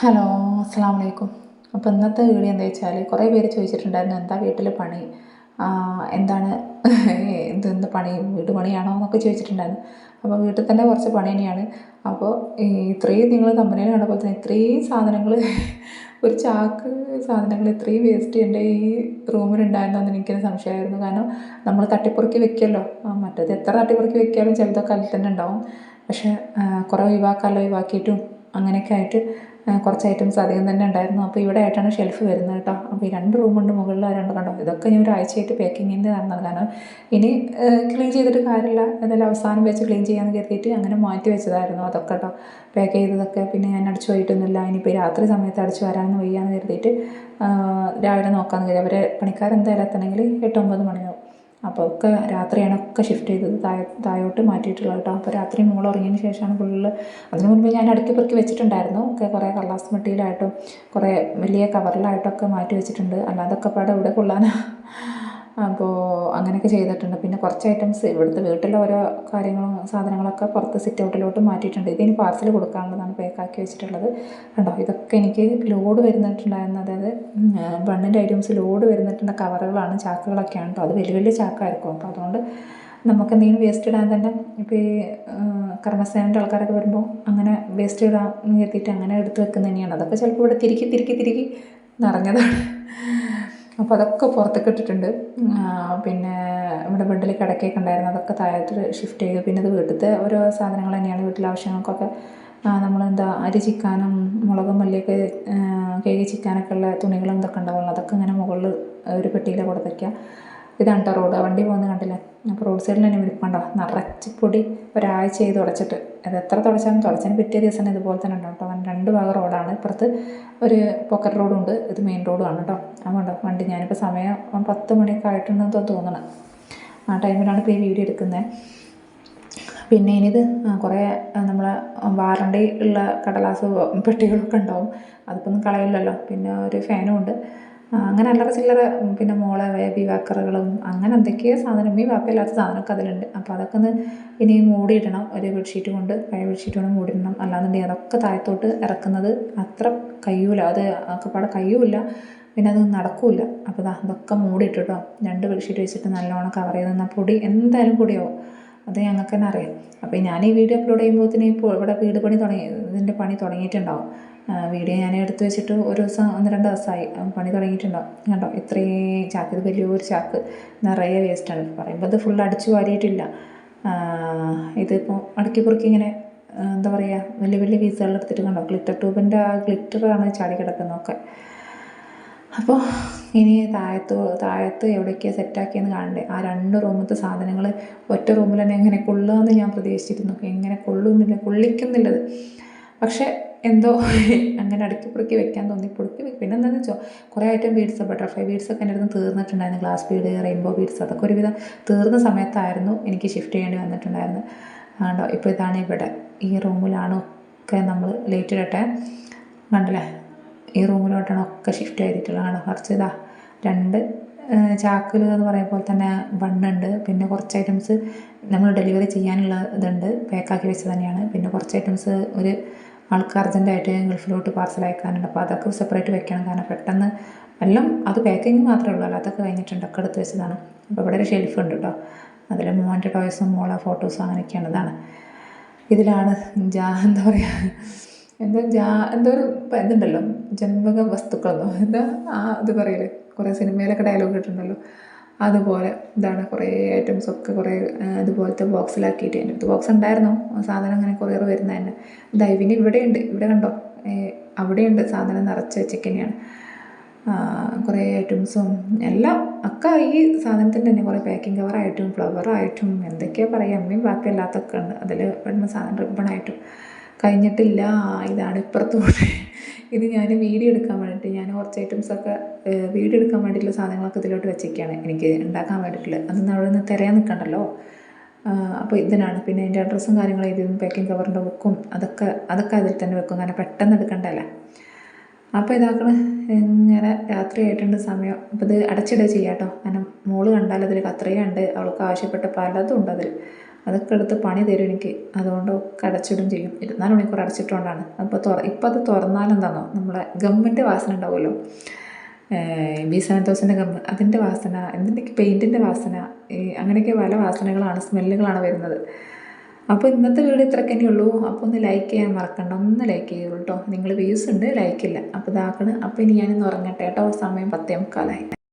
Hello അസ്സാം വലൈക്കും അപ്പോൾ ഇന്നത്തെ വീഡിയോ എന്താ വെച്ചാൽ കുറേ പേര് ചോദിച്ചിട്ടുണ്ടായിരുന്നു എന്താ വീട്ടിൽ പണി? എന്താണ്? ഇത് പണി? വീട് പണിയാണോ എന്നൊക്കെ ചോദിച്ചിട്ടുണ്ടായിരുന്നു. അപ്പോൾ വീട്ടിൽ തന്നെ കുറച്ച് പണി തന്നെയാണ്. അപ്പോൾ ഇത്രയും നിങ്ങൾ കമ്പനിയിൽ കണ്ടപ്പോൾ തന്നെ ഇത്രയും സാധനങ്ങൾ ഒരു ചാക്ക് സാധനങ്ങൾ ഇത്രയും വേസ്റ്റ് എന്റെ ഈ റൂമിലുണ്ടായിരുന്നോ എന്ന് എനിക്കൊരു സംശയമായിരുന്നു. കാരണം നമ്മൾ തട്ടിപ്പുറക്കി വെക്കുമല്ലോ മറ്റേത് എത്ര തട്ടിപ്പുറക്കി വെക്കാലും ചിലതൊക്കെ അതിൽ തന്നെ ഉണ്ടാവും. പക്ഷേ കുറേ ഒഴിവാക്കാമല്ലോ ഒഴിവാക്കിയിട്ടും അങ്ങനെയൊക്കെ ആയിട്ട് കുറച്ച് ഐറ്റംസ് അധികം തന്നെ ഉണ്ടായിരുന്നു. അപ്പോൾ ഇവിടെ ആയിട്ടാണ് ഷെൽഫ് വരുന്നത് കേട്ടോ. അപ്പോൾ ഈ രണ്ട് റൂമുണ്ട് മുകളിൽ രണ്ട് കണ്ടോ? ഇതൊക്കെ ഞാൻ ഒരാഴ്ചയായിട്ട് പാക്കിങ്ങിന്റെ നടന്നത് കാരണം ഇനി ക്ലീൻ ചെയ്തിട്ട് കാര്യമില്ല. എന്തായാലും അവസാനം വെച്ച് ക്ലീൻ ചെയ്യാമെന്ന് കരുതിയിട്ട് അങ്ങനെ മാറ്റി വെച്ചതായിരുന്നു അതൊക്കെ കേട്ടോ. പാക്ക് ചെയ്തതൊക്കെ പിന്നെ ഞാൻ അടിച്ചു പോയിട്ടൊന്നുമില്ല. ഇനിയിപ്പോൾ രാത്രി സമയത്ത് അടിച്ചു വരാമെന്ന് വയ്യാന്ന് കരുതിയിട്ട് രാവിലെ നോക്കാമെന്ന് കരുതി. അവരെ പണിക്കാരെന്തായാലും എത്തണമെങ്കിൽ എട്ട് ഒമ്പത് മണിയാവും. അപ്പോൾ ഒക്കെ രാത്രിയാണ് ഒക്കെ ഷിഫ്റ്റ് ചെയ്തത്. താഴെ താഴോട്ട് മാറ്റിയിട്ടുള്ളത് കേട്ടോ. അപ്പോൾ രാത്രി മോൾ ഉറങ്ങിയതിന് ശേഷമാണ് ഫുള്ള് അതിന് മുൻപ് ഞാൻ അടുക്കി പെറുക്കി വെച്ചിട്ടുണ്ടായിരുന്നു. ഒക്കെ കുറേ കള്ളാസ് മെട്ടിയിലായിട്ടും കുറേ വലിയ കവറിലായിട്ടൊക്കെ മാറ്റി വെച്ചിട്ടുണ്ട്. അല്ലാതൊക്കെ പാടെ ഇവിടെ കൊള്ളാനാ. അപ്പോൾ അങ്ങനെയൊക്കെ ചെയ്തിട്ടുണ്ട്. പിന്നെ കുറച്ച് ഐറ്റംസ് ഇവിടുത്തെ വീട്ടിലെ ഓരോ കാര്യങ്ങളും സാധനങ്ങളൊക്കെ പുറത്ത് സിറ്റ് ഔട്ടിലോട്ട് മാറ്റിയിട്ടുണ്ട്. ഇതിനി പാർസൽ കൊടുക്കാനുള്ളതാണ് പാക്കാക്കി വെച്ചിട്ടുള്ളത്. കണ്ടോ? ഇതൊക്കെ എനിക്ക് ലോഡ് വരുന്നിട്ടുണ്ടായിരുന്നു. അതായത് ബണ്ണിന്റെ ഐറ്റംസ് ലോഡ് വരുന്നിട്ടുള്ള കവറുകളാണ് ചാക്കുകളൊക്കെയാണ് കേട്ടോ അത് വലിയ വലിയ ചാക്കായിരിക്കും. അപ്പോൾ അതുകൊണ്ട് നമുക്ക് എന്തെങ്കിലും വേസ്റ്റ് ഇടാൻ തന്നെ ഇപ്പോൾ ഈ കർമ്മസേനന്റെ ആൾക്കാരൊക്കെ വരുമ്പോൾ അങ്ങനെ വേസ്റ്റ് ഇടാൻ എന്ന് കരുതിയിട്ട് അങ്ങനെ എടുത്ത് വെക്കുന്നത് തന്നെയാണ്. അതൊക്കെ ചിലപ്പോൾ ഇവിടെ തിരിക്കി തിരിക്കി തിരിക്കി നിറഞ്ഞതാണ്. അപ്പോൾ അതൊക്കെ പുറത്തേക്ക് ഇട്ടിട്ടുണ്ട്. പിന്നെ ഇവിടെ ബെഡിൽ കിടക്കയൊക്കെ ഉണ്ടായിരുന്നു. അതൊക്കെ താഴോട്ട് ഷിഫ്റ്റ് ചെയ്തു. പിന്നെ അത് വീട്ടിലത്തെ ഓരോ സാധനങ്ങൾ തന്നെയാണ്. വീട്ടിലെ ആവശ്യങ്ങൾക്കൊക്കെ നമ്മളെന്താ അരി ചിക്കാനും മുളകും മല്ലിയൊക്കെ കേക്ക് ചിക്കാനൊക്കെ ഉള്ള തുണികളും ഇതൊക്കെ ഉണ്ടാവുള്ളൂ. അതൊക്കെ ഇങ്ങനെ മുകളിൽ ഒരു പെട്ടിയിൽ കൊടുത്തേക്കുക ഇതാണ് കേട്ടോ റോഡ്. വണ്ടി പോകുന്നത് കണ്ടില്ലേ? അപ്പോൾ റോഡ് സൈഡിൽ തന്നെ വിൽപ്പുണ്ടോ നിറച്ച് പൊടി ഒരാഴ്ച ചെയ്ത് തുടച്ചിട്ട്. അത് എത്ര തുടച്ചാലും തുടച്ചതിന് പിറ്റേ ദിവസം തന്നെ ഇതുപോലെ തന്നെ ഉണ്ടാവും കേട്ടോ. രണ്ട് ഭാഗം റോഡാണ് ഇപ്പുറത്ത് ഒരു പോക്കറ്റ് റോഡും ഉണ്ട്. ഇത് മെയിൻ റോഡുമാണ് കേട്ടോ. അതുകൊണ്ടോ വണ്ടി ഞാനിപ്പോൾ സമയം പത്ത് മണിയൊക്കെ ആയിട്ടുണ്ടെന്ന് തോന്നണം. ആ ടൈമിലാണ് ഇപ്പോൾ ഈ വീഡിയോ എടുക്കുന്നത് പിന്നെ ഇനിയിത് കുറേ നമ്മളെ വാറണ്ടി ഉള്ള കടലാസ് പെട്ടികളൊക്കെ ഉണ്ടാവും. അതിപ്പോൾ ഒന്നും കളയില്ലല്ലോ. പിന്നെ ഒരു ഫാനും ഉണ്ട്. അങ്ങനെ അല്ലറ ചില്ലറ പിന്നെ മോള ബേബി വാക്കറുകളും അങ്ങനെ എന്തൊക്കെയോ സാധനം ഈ വാപ്പയില്ലാത്ത സാധനമൊക്കെ അതിലുണ്ട്. അപ്പോൾ അതൊക്കെ ഒന്ന് ഇനി മൂടിയിടണം ഒരു ബെഡ്ഷീറ്റ് കൊണ്ട് പഴയ ബെഡ്ഷീറ്റ് കൊണ്ട് മൂടിയിടണം അല്ലാന്നുണ്ടെങ്കിൽ അതൊക്കെ താഴത്തോട്ട് ഇറക്കുന്നത് അത്ര കഴിയൂല. അത് ഒക്കെ പാടെ കഴിയൂല പിന്നെ അത് നടക്കൂല. അപ്പോൾ ദാ ഇതൊക്കെ മൂടിയിട്ട് രണ്ട് ബെഡ്ഷീറ്റ് വെച്ചിട്ട് നല്ലോണം കവർ ചെയ്ത് നിന്നാൽ പൊടി എന്തായാലും പൊടിയാവും. അത് ഞങ്ങൾക്ക് തന്നെ അറിയാം. അപ്പോൾ ഞാൻ ഈ വീഡിയോ അപ്ലോഡ് ചെയ്യുമ്പോഴത്തേനും ഇപ്പോൾ ഇവിടെ വീട് പണി തുടങ്ങി. ഇതിന്റെ പണി തുടങ്ങിയിട്ടുണ്ടാവും. വീഡിയോ ഞാൻ എടുത്തു വെച്ചിട്ട് ഒരു ദിവസം ഒന്ന് രണ്ട് ദിവസമായി. പണി തുടങ്ങിയിട്ടുണ്ടാവും. കണ്ടോ? ഇത്രയും ചാക്ക്. ഇത് വലിയൊരു ചാക്ക്. നിറയെ വേസ്റ്റാണ് പറയുമ്പോൾ ഇത് ഫുൾ അടിച്ചു വാരിയിട്ടില്ല. ഇതിപ്പോൾ അടുക്കി പൊറുക്കി ഇങ്ങനെ എന്താ പറയുക വലിയ വലിയ പീസുകൾ എടുത്തിട്ട് കണ്ടോ? ഗ്ലിറ്റർ ട്യൂബിന്റെ ആ ഗ്ലിറ്ററാണ് ചാടി കിടക്കുന്നതൊക്കെ. അപ്പോൾ ഇനി താഴത്ത് താഴത്ത് എവിടെയൊക്കെയാണ് സെറ്റാക്കിയെന്ന് കാണണ്ടേ? ആ രണ്ട് റൂമത്തെ സാധനങ്ങൾ ഒറ്റ റൂമിൽ തന്നെ എങ്ങനെ കൊള്ളുക എന്ന് ഞാൻ പ്രതീക്ഷിച്ചിരുന്നു. എങ്ങനെ കൊള്ളുന്നില്ല. കൊള്ളിക്കുന്നില്ലത്. പക്ഷേ എന്തോ അങ്ങനെ അടുക്കി പുറക്കി വെക്കാൻ തോന്നി. പൊറുക്കി വെക്കും പിന്നെ എന്താണെന്ന് വെച്ചോ കുറേ ഐറ്റം ബീഡ്സ് ബട്ടർഫ്ലൈ ബീഡ്സ് ഒക്കെ എന്റെ അടുത്ത് തീർന്നിട്ടുണ്ടായിരുന്നു. ഗ്ലാസ് ബീഡ് റെയിൻബോ ബീഡ്സ് അതൊക്കെ ഒരുവിധം തീർന്ന സമയത്തായിരുന്നു എനിക്ക് ഷിഫ്റ്റ് ചെയ്യേണ്ടി വന്നിട്ടുണ്ടായിരുന്നു. ആണ്ടോ ഇപ്പോൾ ഇതാണ് ഇവിടെ. ഈ റൂമിലാണ് ഒക്കെ നമ്മൾ ലേറ്റ് ഇടട്ടെ. കണ്ടല്ലേ? ഈ റൂമിലോട്ടാണ് ഒക്കെ ഷിഫ്റ്റ് ചെയ്തിട്ടുള്ളതാണ് കുറച്ച് ഇതാ രണ്ട് ചാക്കിൽ എന്ന് പറയുന്ന പോലെ തന്നെ ബണ്ണുണ്ട് പിന്നെ കുറച്ച് ഐറ്റംസ് നമ്മൾ ഡെലിവറി ചെയ്യാനുള്ള ഇതുണ്ട്. പാക്കാക്കി വെച്ചത് തന്നെയാണ്. പിന്നെ കുറച്ച് ഐറ്റംസ് ഒരു ആൾക്ക് അർജന്റായിട്ട് ഗൾഫിലോട്ട് പാർസൽ അയക്കാനുണ്ട്. അപ്പോൾ അതൊക്കെ സെപ്പറേറ്റ് വെക്കണം. കാരണം പെട്ടെന്ന് എല്ലാം അത് പാക്കിങ് മാത്രമേ ഉള്ളൂ. അല്ലാത്തൊക്കെ കഴിഞ്ഞിട്ടുണ്ട്. ഒക്കെ എടുത്ത് വെച്ചതാണ്. അപ്പോൾ ഇവിടെ ഒരു ഷെൽഫ് ഉണ്ട് കേട്ടോ അതിൽ മോന്റെ ടോയ്സും മോളെ ഫോട്ടോസും അങ്ങനെയൊക്കെയാണ് ഇതാണ്. ഇതിലാണ് ജാ എന്താ പറയുക എന്താ ജാ എന്തോ ഒരു ഇതുണ്ടല്ലോ ജന്മക വസ്തുക്കളെന്നോ എന്താ ആ ഇത് പറയില്ലേ കുറേ സിനിമയിലൊക്കെ ഡയലോഗ് ഇട്ടിട്ടുണ്ടല്ലോ. അതുപോലെ ഇതാണ് കുറേ ഐറ്റംസ് ഒക്കെ കുറേ ഇതുപോലത്തെ ബോക്സിലാക്കിയിട്ട് എന്റെ അടുത്ത് ബോക്സ് ഉണ്ടായിരുന്നു? സാധനം അങ്ങനെ കൊറിയർ വരുന്ന തന്നെ. ദൈവിന് ഇവിടെയുണ്ട് ഇവിടെ കണ്ടോ? അവിടെയുണ്ട് സാധനം നിറച്ച് വെച്ചിരിക്കുന്നതാണ് കുറേ ഐറ്റംസും എല്ലാം ഒക്കെ ഈ സാധനത്തിന്റെ തന്നെ കുറേ പാക്കിംഗ് കവറായിട്ടും ഫ്ലവറായിട്ടും എന്തൊക്കെയാണ് പറയുക അമ്മയും ബാക്കിയല്ലാത്തൊക്കെ ഉണ്ട്. അതിൽ പെടുന്ന സാധനം റിബണായിട്ടും കഴിഞ്ഞിട്ടില്ല. ഇതാണ് ഇപ്പുറത്തോടെ ഇത് ഞാൻ വീഡിയോ എടുക്കാൻ വേണ്ടിയിട്ട് ഞാൻ കുറച്ച് ഐറ്റംസൊക്കെ വീഡിയോ എടുക്കാൻ വേണ്ടിയിട്ടുള്ള സാധനങ്ങളൊക്കെ ഇതിലോട്ട് വെച്ചേക്കാണ് എനിക്ക് ഉണ്ടാക്കാൻ വേണ്ടിയിട്ടുള്ളത്. അതൊന്നും അവിടെ നിന്ന് തിരയാൻ നിൽക്കണ്ടല്ലോ. അപ്പോൾ ഇതിനാണ്. പിന്നെ അതിന്റെ അഡ്രസ്സും കാര്യങ്ങളും എഴുതിയതും പാക്കിംഗ് കവറിന്റെ ബുക്കും അതൊക്കെ അതൊക്കെ അതിൽ തന്നെ വെക്കും. കാരണം പെട്ടെന്ന് എടുക്കണ്ടല്ലേ. അപ്പോൾ ഇതാക്കണ. ഇങ്ങനെ രാത്രി ആയിട്ടുണ്ട് സമയം. അപ്പോൾ ഇത് അടച്ചിടുക ചെയ്യാം കേട്ടോ. കാരണം മോൾ കണ്ടാൽ അതിൽ അവൾക്ക് ആവശ്യപ്പെട്ട പലതും ഉണ്ട് അതിൽ. അതൊക്കെ എടുത്ത് പണി തരും എനിക്ക്. അതുകൊണ്ട് ഒക്കെ അടച്ചിടും ചെയ്യും. ഇരുപത്തിനാല് മണിക്കൂർ അടച്ചിട്ടുകൊണ്ടാണ് അപ്പോൾ തുറ ഇപ്പം അത് തുറന്നാലെന്താണോ നമ്മളെ ഗമ്മിന്റെ വാസന ഉണ്ടാവുമല്ലോ. B seven thousand gum. അതിന്റെ വാസന എന്തിന്റെയൊക്കെ പെയിന്റിന്റെ വാസന അങ്ങനെയൊക്കെ പല വാസനകളാണ് സ്മെല്ലുകളാണ് വരുന്നത്. അപ്പോൾ ഇന്നത്തെ വീഡിയോ ഇത്രയൊക്കെ ഉള്ളൂ. അപ്പോൾ ഒന്ന് ലൈക്ക് ചെയ്യാൻ മറക്കണ്ട. ഒന്ന് ലൈക്ക് ചെയ്യുള്ളൂ കേട്ടോ നിങ്ങൾ വ്യൂസ് ഉണ്ട് ലൈക്കില്ല അപ്പോൾ ഇതാക്കണം. അപ്പോൾ ഇനി ഞാനിന്ന് ഉറങ്ങട്ടെ കേട്ടോ സമയം പത്തേ മുക്കാലായി.